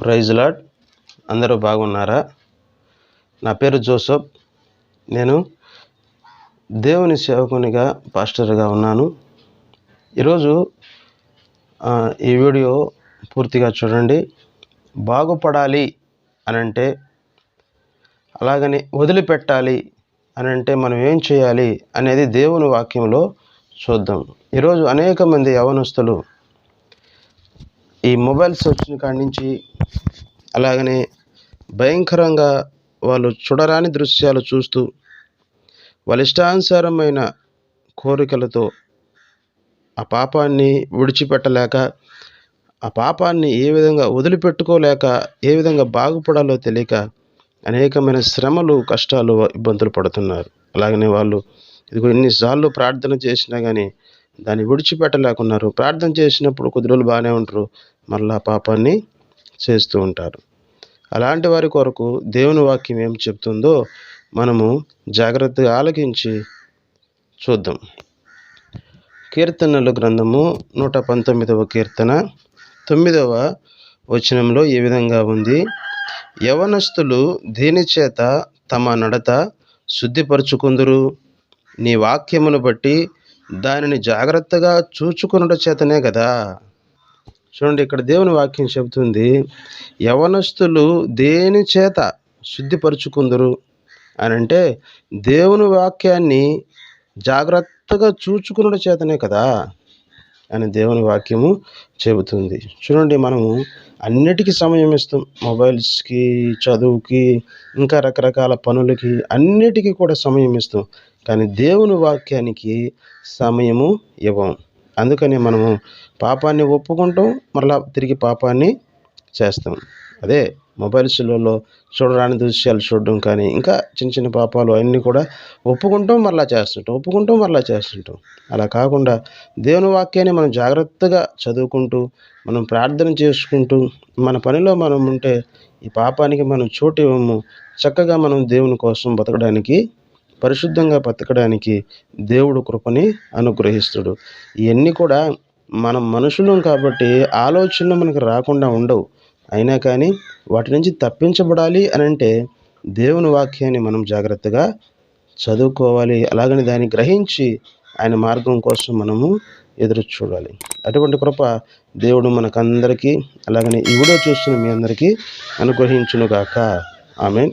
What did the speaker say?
Praise lord. అందరూ బాగున్నారా? నా పేరు జోసఫ్. నేను దేవుని సేవకునిగా పాస్టర్గా ఉన్నాను. ఈరోజు ఈ వీడియో పూర్తిగా చూడండి. బాగుపడాలి అని అంటే అలాగని వదిలిపెట్టాలి అనంటే మనం ఏం చేయాలి అనేది దేవుని వాక్యంలో చూద్దాం. ఈరోజు అనేక మంది యవనస్తులు ఈ మొబైల్స్ వచ్చిన కాడి నుంచి అలాగనే భయంకరంగా వాళ్ళు చూడరాని దృశ్యాలు చూస్తూ వాళ్ళ ఇష్టానుసారమైన కోరికలతో ఆ పాపాన్ని విడిచిపెట్టలేక ఆ పాపాన్ని ఏ విధంగా వదిలిపెట్టుకోలేక ఏ విధంగా బాగుపడాలో తెలియక అనేకమైన శ్రమలు కష్టాలు ఇబ్బందులు పడుతున్నారు. అలాగనే వాళ్ళు ఇదిగో ఎన్నిసార్లు ప్రార్థన చేసినా కానీ దాన్ని విడిచిపెట్టలేకున్నారు. ప్రార్థన చేసినప్పుడు కొద్ది రోజులు బాగానే ఉంటారు. మళ్ళీ ఆ పాపాన్ని చేస్తూ ఉంటారు. అలాంటి వారి కొరకు దేవుని వాక్యం ఏం చెప్తుందో మనము జాగ్రత్తగా ఆలకించి చూద్దాం. కీర్తనలు గ్రంథము నూట పంతొమ్మిదవ కీర్తన తొమ్మిదవ వచనంలో ఈ విధంగా ఉంది? యవనస్తులు దేని చేత తమ నడత శుద్ధిపరుచుకుందురు? నీ వాక్యమును బట్టి దానిని జాగ్రత్తగా చూచుకునుట చేతనే కదా చూడండి ఇక్కడ దేవుని వాక్యం చెబుతుంది యవనస్తులు దేని చేత శుద్ధిపరుచుకుందరు అని అంటే దేవుని వాక్యాన్ని జాగ్రత్తగా చూచుకున్న చేతనే కదా అని దేవుని వాక్యము చెబుతుంది. చూడండి మనము అన్నిటికీ సమయం ఇస్తాం. మొబైల్స్కి చదువుకి ఇంకా రకరకాల పనులకి అన్నిటికీ కూడా సమయం ఇస్తాం. కానీ దేవుని వాక్యానికి సమయము ఇవ్వం. అందుకని మనము పాపాన్ని ఒప్పుకుంటాం మరలా తిరిగి పాపాన్ని చేస్తాం. అదే మొబైల్స్లలో చూడరాని దృశ్యాలు చూడడం కానీ ఇంకా చిన్న చిన్న పాపాలు అన్నీ కూడా ఒప్పుకుంటాం మరలా చేస్తుంటాం. ఒప్పుకుంటాం మరలా చేస్తుంటాం. అలా కాకుండా దేవుని వాక్యాన్ని మనం జాగ్రత్తగా చదువుకుంటూ మనం ప్రార్థన చేసుకుంటూ మన పనిలో మనం ఉంటే ఈ పాపానికి మనం చోటు ఇవ్వము. చక్కగా మనం దేవుని కోసం బతకడానికి పరిశుద్ధంగా బతకడానికి దేవుడు కృపని అనుగ్రహిస్తుడు. ఇవన్నీ కూడా మనం మనుషులం కాబట్టి ఆలోచనలు మనకు రాకుండా ఉండవు. అయినా కానీ వాటి నుంచి తప్పించబడాలి అని అంటే దేవుని వాక్యాన్ని మనం జాగ్రత్తగా చదువుకోవాలి. అలాగని దాన్ని గ్రహించి ఆయన మార్గం కోసం మనము ఎదురు చూడాలి. అటువంటి కృప దేవుడు మనకందరికీ అలాగని ఈ వీడియో చూస్తున్న మీ అందరికీ అనుగ్రహించునుగాక. ఆమె